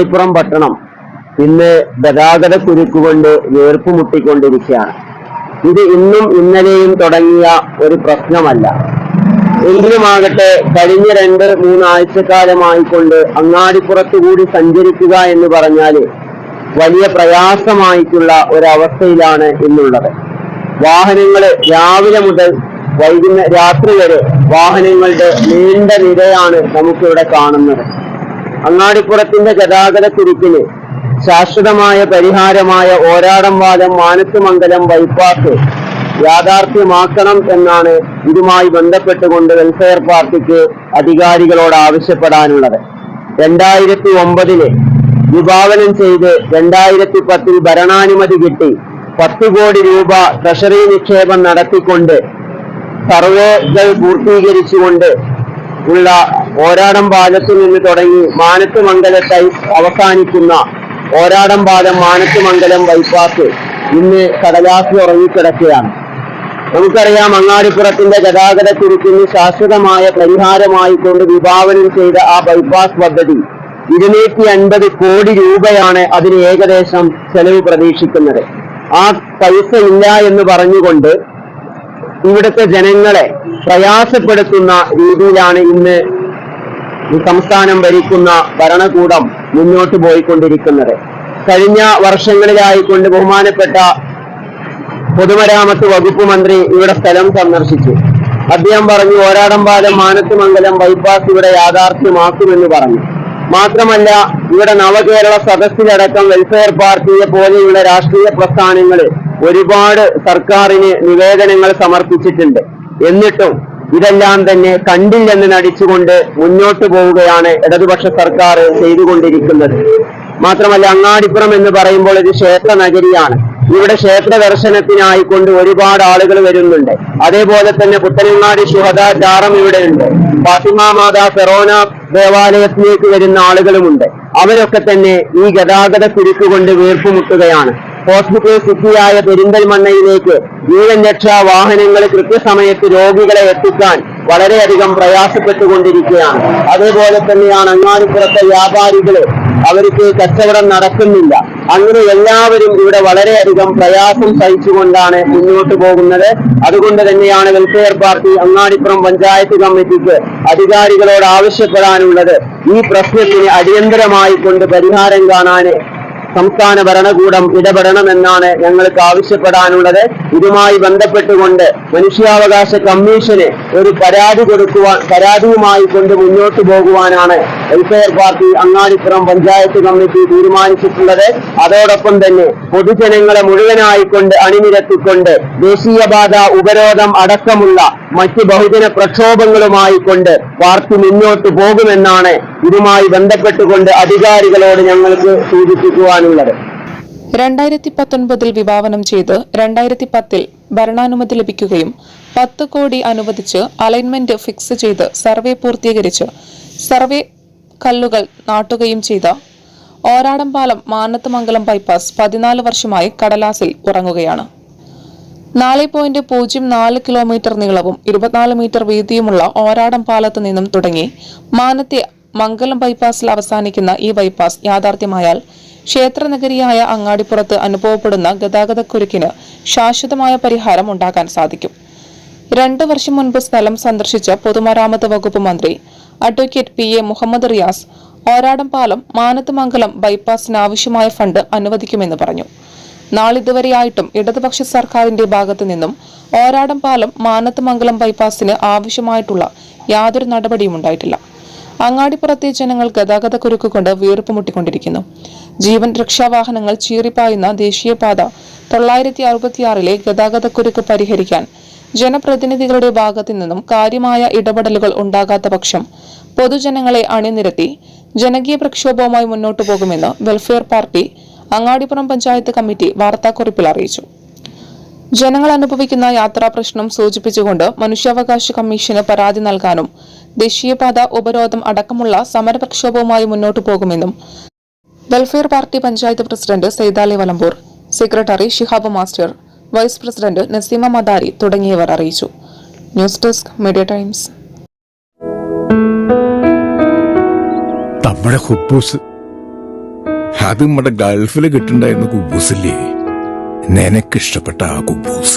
അങ്ങാടിപ്പുറം പട്ടണം ഇന്ന് ഗതാഗത കുരുക്കുകൊണ്ട് വീർപ്പുമുട്ടിക്കൊണ്ടിരിക്കുകയാണ് ഇത് ഇന്നും ഇന്നലെയും തുടങ്ങിയ ഒരു പ്രശ്നമല്ല. എങ്കിലുമാകട്ടെ കഴിഞ്ഞ രണ്ട് മൂന്നാഴ്ചക്കാലമായിക്കൊണ്ട് അങ്ങാടിപ്പുറത്തുകൂടി സഞ്ചരിക്കുക എന്ന് പറഞ്ഞാൽ വലിയ പ്രയാസമായിട്ടുള്ള ഒരവസ്ഥയിലാണ് ഇന്നുള്ളത്. വാഹനങ്ങൾ രാവിലെ മുതൽ വൈകുന്ന രാത്രി വരെ വാഹനങ്ങളുടെ നീണ്ട നിരയാണ് നമുക്കിവിടെ കാണുന്നത്. അങ്ങാടിപ്പുറത്തിന്റെ ഗതാഗത കുരുക്കിന് ശാശ്വതമായ പരിഹാരമായ ഓരാടം വാദം മാനത്തുമംഗലം ബൈപ്പാസ് യാഥാർത്ഥ്യമാക്കണം എന്നാണ് ഇതുമായി ബന്ധപ്പെട്ടുകൊണ്ട് വെൽഫെയർ പാർട്ടിക്ക് അധികാരികളോട് ആവശ്യപ്പെടാനുള്ളത്. രണ്ടായിരത്തി ഒമ്പതിൽ വിഭാവനം ചെയ്ത് രണ്ടായിരത്തി പത്തിൽ ഭരണാനുമതി കിട്ടി. പത്ത് കോടി രൂപ ട്രഷറി നിക്ഷേപം നടത്തിക്കൊണ്ട് സർവേകൾ പൂർത്തീകരിച്ചുകൊണ്ട് ഉള്ള ഓരാടം പാലത്തിൽ നിന്ന് തുടങ്ങി മാനത്ത് മംഗലത്തായി അവസാനിക്കുന്ന ഓരാടം പാലം മാനത്ത് മംഗലം ബൈപ്പാസ് ഇന്ന് കടലാസിൽ ഉറങ്ങിക്കിടക്കുകയാണ്. നമുക്കറിയാം അങ്ങാടിപ്പുറത്തിന്റെ ഗതാഗത കുരുക്കിന് ശാശ്വതമായ പരിഹാരമായിക്കൊണ്ട് വിഭാവനം ചെയ്ത ആ ബൈപ്പാസ് പദ്ധതി ഇരുന്നൂറ്റി അൻപത് കോടി രൂപയാണ് അതിന് ഏകദേശം ചെലവ് പ്രതീക്ഷിക്കുന്നത്. ആ പൈസ ഇല്ല എന്ന് പറഞ്ഞുകൊണ്ട് ഇവിടുത്തെ ജനങ്ങളെ പ്രയാസപ്പെടുത്തുന്ന രീതിയിലാണ് ഇന്ന് ഈ സംസ്ഥാനം ഭരിക്കുന്ന ഭരണകൂടം മുന്നോട്ട് പോയിക്കൊണ്ടിരിക്കുന്നത്. കഴിഞ്ഞ വർഷങ്ങളിലായി കൊണ്ട് ബഹുമാനപ്പെട്ട പൊതുമരാമത്ത് വകുപ്പ് മന്ത്രി ഇവിടെ സ്ഥലം സന്ദർശിച്ചു. അദ്ദേഹം പറഞ്ഞു ഓരാടമ്പാലം മാനത്തുമംഗലം ബൈപ്പാസ് ഇവിടെ യാഥാർത്ഥ്യമാക്കുമെന്ന് പറഞ്ഞു. മാത്രമല്ല ഇവിടെ നവകേരള സദസ്സിലടക്കം വെൽഫെയർ പാർട്ടിയെ പോലെയുള്ള രാഷ്ട്രീയ പ്രസ്ഥാനങ്ങൾ ഒരുപാട് സർക്കാരിന് നിവേദനങ്ങൾ സമർപ്പിച്ചിട്ടുണ്ട്. എന്നിട്ടും ഇതെല്ലാം തന്നെ കണ്ടില്ലെന്ന് നടിച്ചുകൊണ്ട് മുന്നോട്ട് പോവുകയാണ് ഇടതുപക്ഷ സർക്കാർ ചെയ്തുകൊണ്ടിരിക്കുന്നത്. മാത്രമല്ല അങ്ങാടിപ്പുറം എന്ന് പറയുമ്പോൾ ഒരു ക്ഷേത്ര നഗരിയാണ്. ഇവിടെ ക്ഷേത്ര ദർശനത്തിനായിക്കൊണ്ട് ഒരുപാട് ആളുകൾ വരുന്നുണ്ട്. അതേപോലെ തന്നെ പുത്തനങ്ങാടി ശുഹദ ചാറം ഇവിടെയുണ്ട് ഫാത്തിമ മാതാ ഫെറോന ദേവാലയത്തിലേക്ക് വരുന്ന ആളുകളുമുണ്ട്. അവരൊക്കെ തന്നെ ഈ ഗതാഗത കുരുക്ക് കൊണ്ട് വീർപ്പുമുട്ടുകയാണ്. ഹോസ്പിറ്റൽ സിറ്റിയായ പെരിന്തൽമണ്ണയിലേക്ക് ജീവൻ രക്ഷാ വാഹനങ്ങൾ കൃത്യസമയത്ത് രോഗികളെ എത്തിക്കാൻ വളരെയധികം പ്രയാസപ്പെട്ടുകൊണ്ടിരിക്കുകയാണ്. അതേപോലെ തന്നെയാണ് അങ്ങാടിപ്പുറത്തെ വ്യാപാരികൾ അവർക്ക് കച്ചവടം നടക്കുന്നില്ല അങ്ങനെ എല്ലാവരും ഇവിടെ വളരെയധികം പ്രയാസം സഹിച്ചുകൊണ്ടാണ് മുന്നോട്ട് പോകുന്നത്. അതുകൊണ്ട് തന്നെയാണ് വെൽഫെയർ പാർട്ടി അങ്ങാടിപ്പുറം പഞ്ചായത്ത് കമ്മിറ്റിക്ക് അധികാരികളോട് ആവശ്യപ്പെടാനുള്ളത് ഈ പ്രശ്നത്തിന് അടിയന്തരമായി കൊണ്ട് പരിഹാരം കാണാന് സംസ്ഥാന ഭരണകൂടം ഇടപെടണമെന്നാണ് ഞങ്ങൾക്ക് ആവശ്യപ്പെടാനുള്ളത്. ഇതുമായി ബന്ധപ്പെട്ടുകൊണ്ട് മനുഷ്യാവകാശ കമ്മീഷന് ഒരു പരാതി കൊടുക്കുവാൻ പരാതിയുമായി കൊണ്ട് മുന്നോട്ട് പോകുവാനാണ് welfare party Angadipuram panchayat committee തീരുമാനിച്ചിട്ടുള്ളത്. അതോടൊപ്പം തന്നെ പൊതുജനങ്ങളെ മുഴുവനായിക്കൊണ്ട് അണിനിരത്തിക്കൊണ്ട് ദേശീയപാത ഉപരോധം അടക്കമുള്ള മറ്റ് ബഹുജന പ്രക്ഷോഭങ്ങളുമായി കൊണ്ട് പാർട്ടി മുന്നോട്ട് പോകുമെന്നാണ് ഇതുമായി ബന്ധപ്പെട്ടുകൊണ്ട് അധികാരികളോട് ഞങ്ങൾക്ക് സൂചിപ്പിക്കുവാനുള്ളത് രണ്ടായിരത്തി പത്തൊൻപതിൽ വിഭാവനം ചെയ്ത് രണ്ടായിരത്തി പത്തിൽ ഭരണാനുമതി ലഭിക്കുകയും പത്ത് കോടി അനുവദിച്ച് അലൈൻമെന്റ് ഫിക്സ് ചെയ്ത് സർവേ പൂർത്തീകരിച്ച് സർവേ കല്ലുകൾ നാട്ടുകയും ചെയ്ത ഓരാടംപാലം മാനത്തുമംഗലം ബൈപ്പാസ് പതിനാല് വർഷമായി കടലാസിൽ ഉറങ്ങുകയാണ്. നാല് പോയിന്റ് പൂജ്യം നാല് കിലോമീറ്റർ നീളവും ഇരുപത്തിനാല് മീറ്റർ വീതിയുമുള്ള ഓരാടം പാലത്ത് നിന്നും തുടങ്ങി മാനത്തെ മംഗലം ബൈപ്പാസിൽ അവസാനിക്കുന്ന ഈ ബൈപ്പാസ് യാഥാർത്ഥ്യമായാൽ ക്ഷേത്രനഗരിയായ അങ്ങാടിപ്പുറത്ത് അനുഭവപ്പെടുന്ന ഗതാഗതക്കുരുക്കിന് ശാശ്വതമായ പരിഹാരം ഉണ്ടാക്കാൻ സാധിക്കും. രണ്ടു വർഷം മുൻപ് സ്ഥലം സന്ദർശിച്ച പൊതുമരാമത്ത് വകുപ്പ് മന്ത്രി advocate P A Muhammad Riyas Oradam പാലം മാനത്തുമംഗലം ബൈപ്പാസിന് ആവശ്യമായ ഫണ്ട് അനുവദിക്കുമെന്ന് പറഞ്ഞു. നാളിതുവരെയായിട്ടും ഇടതുപക്ഷ സർക്കാരിന്റെ ഭാഗത്തു നിന്നും ഓരാടം പാലം മാനത്തുമംഗലം ബൈപ്പാസിന് ആവശ്യമായിട്ടുള്ള യാതൊരു നടപടിയും ഉണ്ടായിട്ടില്ല. അങ്ങാടിപ്പുറത്തെ ജനങ്ങൾ ഗതാഗത കുരുക്കുകൊണ്ട് വീർപ്പ് വീർപ്പുമുട്ടിക്കൊണ്ടിരിക്കുന്നു ജീവൻ രക്ഷാവാഹനങ്ങൾ ചീറിപ്പായുന്ന ദേശീയപാത തൊള്ളായിരത്തി അറുപത്തിയാറിലെ ഗതാഗതക്കുരുക്ക് പരിഹരിക്കാൻ ജനപ്രതിനിധികളുടെ ഭാഗത്തു നിന്നും കാര്യമായ ഇടപെടലുകൾ ഉണ്ടാകാത്ത പക്ഷം പൊതുജനങ്ങളെ അണിനിരത്തി ജനകീയ പ്രക്ഷോഭവുമായി മുന്നോട്ടു പോകുമെന്ന് welfare party Angadipuram panchayat committee വാർത്താക്കുറിപ്പിൽ അറിയിച്ചു. ജനങ്ങൾ അനുഭവിക്കുന്ന യാത്രാ പ്രശ്നം സൂചിപ്പിച്ചുകൊണ്ട് മനുഷ്യാവകാശ കമ്മീഷന് പരാതി നൽകാനും ദേശീയപാത ഉപരോധം അടക്കമുള്ള സമരപ്രക്ഷോഭവുമായി മുന്നോട്ടു പോകുമെന്നും Welfare Party panchayat president Saithali Valambur secretary Shihab master vice president Naseema Madari തുടങ്ങിയവർ അറിയിച്ചു. News desk media times. നമ്മുടെ ഹുബൂസ്. അത് നമ്മുടെ ഗൾഫിൽ കിട്ടുണ്ടായിരുന്ന കുബൂസില്ലേ? നിനക്കിഷ്ടപ്പെട്ട ആ കുബൂസ്.